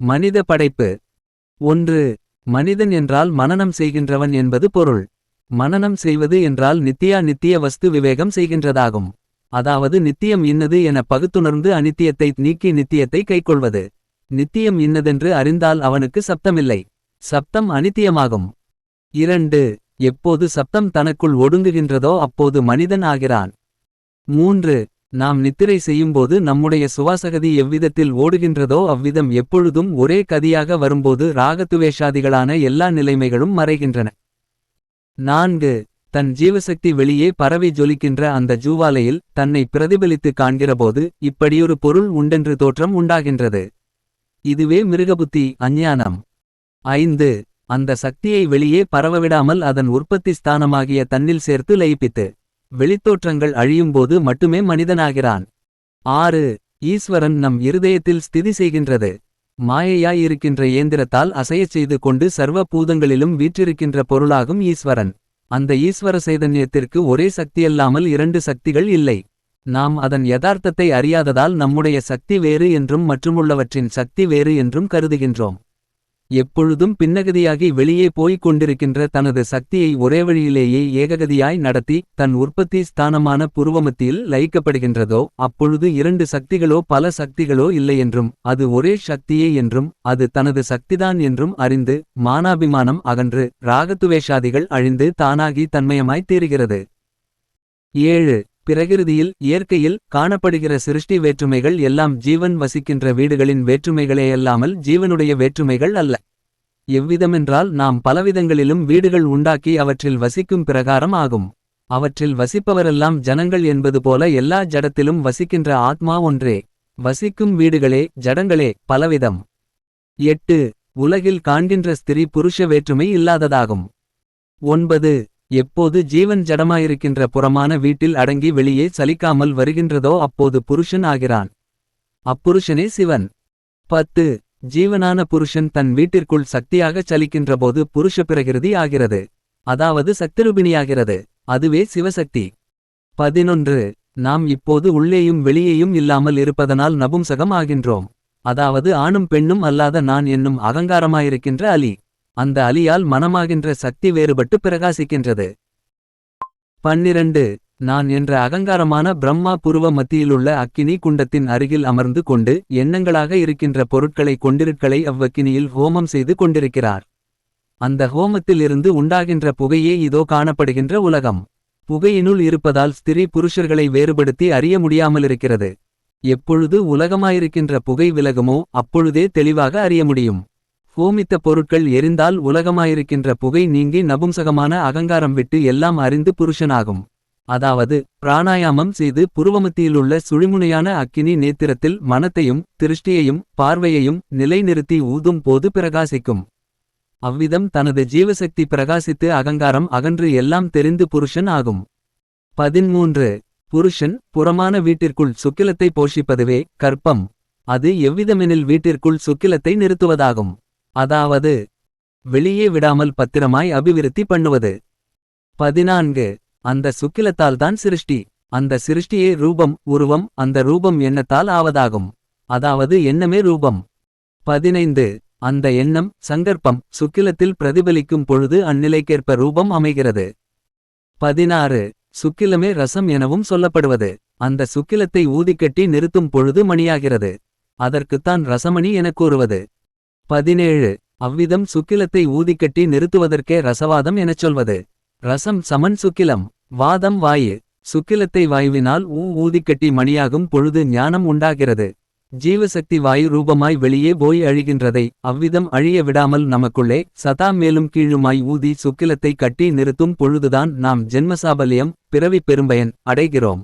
மனித படைப்பு. ஒன்று மனிதன் என்றால் மனனம் செய்கின்றவன் என்பது பொருள். மனனம் செய்வது என்றால் நித்தியா நித்திய வஸ்து விவேகம் செய்கின்றதாகும். அதாவது நித்தியம் இன்னது என பகுத்துணர்ந்து அநித்தியத்தை நீக்கி நித்தியத்தை கைக்கொள்வது. நித்தியம் இன்னதென்று அறிந்தால் அவனுக்கு சப்தமில்லை. சப்தம் அனித்தியமாகும் இரண்டு எப்போது சப்தம் தனக்குள் ஒடுங்குகின்றதோ அப்போது மனிதன் ஆகிறான். மூன்று நாம் நித்திரை செய்யும்போது நம்முடைய சுவாசகதி எவ்விதத்தில் ஓடுகின்றதோ அவ்விதம் எப்பொழுதும் ஒரே கதியாக வரும்போது ராகத்துவேஷாதிகளான எல்லா நிலைமைகளும் மறைகின்றன. நான்கு தன் ஜீவசக்தி வெளியே பரவி ஜொலிக்கின்ற அந்த ஜூவாலையில் தன்னை பிரதிபலித்து காண்கிறபோது இப்படியொரு பொருள் உண்டென்று தோற்றம் உண்டாகின்றது. இதுவே மிருகபுத்தி அஞ்ஞானம். ஐந்து அந்த சக்தியை வெளியே பரவவிடாமல் அதன் உற்பத்தி ஸ்தானமாகிய தன்னில் சேர்த்து லயிப்பித்து வெளித்தோற்றங்கள் அழியும்போது மட்டுமே மனிதனாகிறான். ஆறு ஈஸ்வரன் நம் இருதயத்தில் ஸ்திதி செய்கின்றது. மாயையாய் இருக்கின்ற இயந்திரத்தால் அசையச் செய்து கொண்டு சர்வ பூதங்களிலும் வீற்றிருக்கின்ற பொருளாகும் ஈஸ்வரன். அந்த ஈஸ்வர சைதன்யத்திற்கு ஒரே சக்தியல்லாமல் இரண்டு சக்திகள் இல்லை. நாம் அதன் யதார்த்தத்தை அறியாததால் நம்முடைய சக்தி வேறு என்றும் மற்றுமுள்ளவற்றின் சக்தி வேறு என்றும் கருதுகின்றோம். எப்பொழுதும் பின்னகதியாகி வெளியே போய்க் கொண்டிருக்கின்ற தனது சக்தியை ஒரே வழியிலேயே ஏககதியாய் நடத்தி தன் உற்பத்தி ஸ்தானமான புருவமத்தியில் லயிக்கப்படுகின்றதோ அப்பொழுது இரண்டு சக்திகளோ பல சக்திகளோ இல்லையென்றும் அது ஒரே சக்தியே என்றும் அது தனது சக்திதான் என்றும் அறிந்து மானாபிமானம் அகன்று ராகத்துவேஷாதிகள் அழிந்து தானாகி தன்மயமாய் தீருகிறது. ஏழு. பிரகிருதியில் இயற்கையில் காணப்படுகிற சிருஷ்டி வேற்றுமைகள் எல்லாம் ஜீவன் வசிக்கின்ற வீடுகளின் வேற்றுமைகளேயல்லாமல் ஜீவனுடைய வேற்றுமைகள் அல்ல. எவ்விதமென்றால் நாம் பலவிதங்களிலும் வீடுகள் உண்டாக்கி அவற்றில் வசிக்கும் பிரகாரம் ஆகும். அவற்றில் வசிப்பவரெல்லாம் ஜனங்கள் என்பது போல எல்லா ஜடத்திலும் வசிக்கின்ற ஆத்மா ஒன்றே. வசிக்கும் வீடுகளே ஜடங்களே பலவிதம். எட்டு. உலகில் காண்கின்ற ஸ்திரீ புருஷ வேற்றுமை இல்லாததாகும். ஒன்பது. எப்போது ஜீவன் ஜடமாயிருக்கின்ற புறமான வீட்டில் அடங்கி வெளியே சலிக்காமல் வருகின்றதோ அப்போது புருஷன் ஆகிறான். அப்புருஷனே சிவன். பத்து. ஜீவனான புருஷன் தன் வீட்டிற்குள் சக்தியாகச் சலிக்கின்றபோது புருஷ பிரகிருதி ஆகிறது. அதாவது சக்திருபிணியாகிறது. அதுவே சிவசக்தி. பதினொன்று. நாம் இப்போது உள்ளேயும் வெளியேயும் இல்லாமல் இருப்பதனால் நபும்சகம் ஆகின்றோம். அதாவது ஆணும் பெண்ணும் அல்லாத நான் என்னும் அகங்காரமாயிருக்கின்ற அலி. அந்த அலியால் மனமாகின்ற சக்தி வேறுபட்டு பிரகாசிக்கின்றது. பன்னிரண்டு நான் என்ற அகங்காரமான பிரம்மா புருவ மத்தியிலுள்ள அக்கினி குண்டத்தின் அருகில் அமர்ந்து கொண்டு எண்ணங்களாக இருக்கின்ற பொருட்களை கொண்டிருட்களை அவ்வக்கினியில் ஹோமம் செய்து கொண்டிருக்கிறார். அந்த ஹோமத்திலிருந்து உண்டாகின்ற புகையே இதோ காணப்படுகின்ற உலகம். புகையினுள் இருப்பதால் ஸ்திரீ புருஷர்களை வேறுபடுத்தி அறிய முடியாமலிருக்கிறது. எப்பொழுது உலகமாயிருக்கின்ற புகை விலகுமோ அப்பொழுதே தெளிவாக அறிய முடியும். ஹோமித்த பொருட்கள் எரிந்தால் உலகமாயிருக்கின்ற புகை நீங்கி நபும்சகமான அகங்காரம் விட்டு எல்லாம் அறிந்து புருஷனாகும். அதாவது பிராணாயாமம் செய்து புருவமத்தியிலுள்ள சுழிமுனையான அக்கினி நேத்திரத்தில் மனத்தையும் திருஷ்டியையும் பார்வையையும் நிலைநிறுத்தி ஊதும் போது பிரகாசிக்கும். அவ்விதம் தனது ஜீவசக்தி பிரகாசித்து அகங்காரம் அகன்று எல்லாம் தெரிந்து புருஷன் ஆகும். பதிமூன்று புருஷன் புறமான வீட்டிற்குள் சுக்கிலத்தை போஷிப்பதுவே கற்பம். அது எவ்விதமெனில் வீட்டிற்குள் சுக்கிலத்தை நிறுத்துவதாகும். அதாவது வெளியே விடாமல் பத்திரமாய் அபிவிருத்தி பண்ணுவது. பதினான்கு. அந்த சுக்கிலத்தால்தான் சிருஷ்டி. அந்த சிருஷ்டியே ரூபம் உருவம் அந்த ரூபம் எண்ணத்தால் ஆவதாகும். அதாவது எண்ணமே ரூபம். பதினைந்து. அந்த எண்ணம் சங்கற்பம் சுக்கிலத்தில் பிரதிபலிக்கும் பொழுது அந்நிலைக்கேற்ப ரூபம் அமைகிறது. பதினாறு. சுக்கிலமே ரசம் எனவும் சொல்லப்படுவது. அந்த சுக்கிலத்தை ஊதிக்கட்டி நிறுத்தும் பொழுது மணியாகிறது. அதற்குத்தான் ரசமணி எனக் கூறுவது. பதினேழு. அவ்விதம் சுக்கிலத்தை ஊதிக்கட்டி நிறுத்துவதற்கே ரசவாதம் எனச் சொல்வது. ரசம் சமன் சுக்கிலம். வாதம் வாயு. சுக்கிலத்தை வாயுவினால் ஊ ஊதிக்கட்டி மணியாகும் பொழுது ஞானம் உண்டாகிறது. ஜீவசக்தி வாயு ரூபமாய் வெளியே போய் அழிகின்றதை அவ்விதம் அழிய விடாமல் நமக்குள்ளே சதா மேலும் கீழுமாய் ஊதி சுக்கிலத்தை கட்டி நிறுத்தும் பொழுதுதான் நாம் ஜென்மசாபல்யம் பிறவிப் பெரும்பயன் அடைகிறோம்.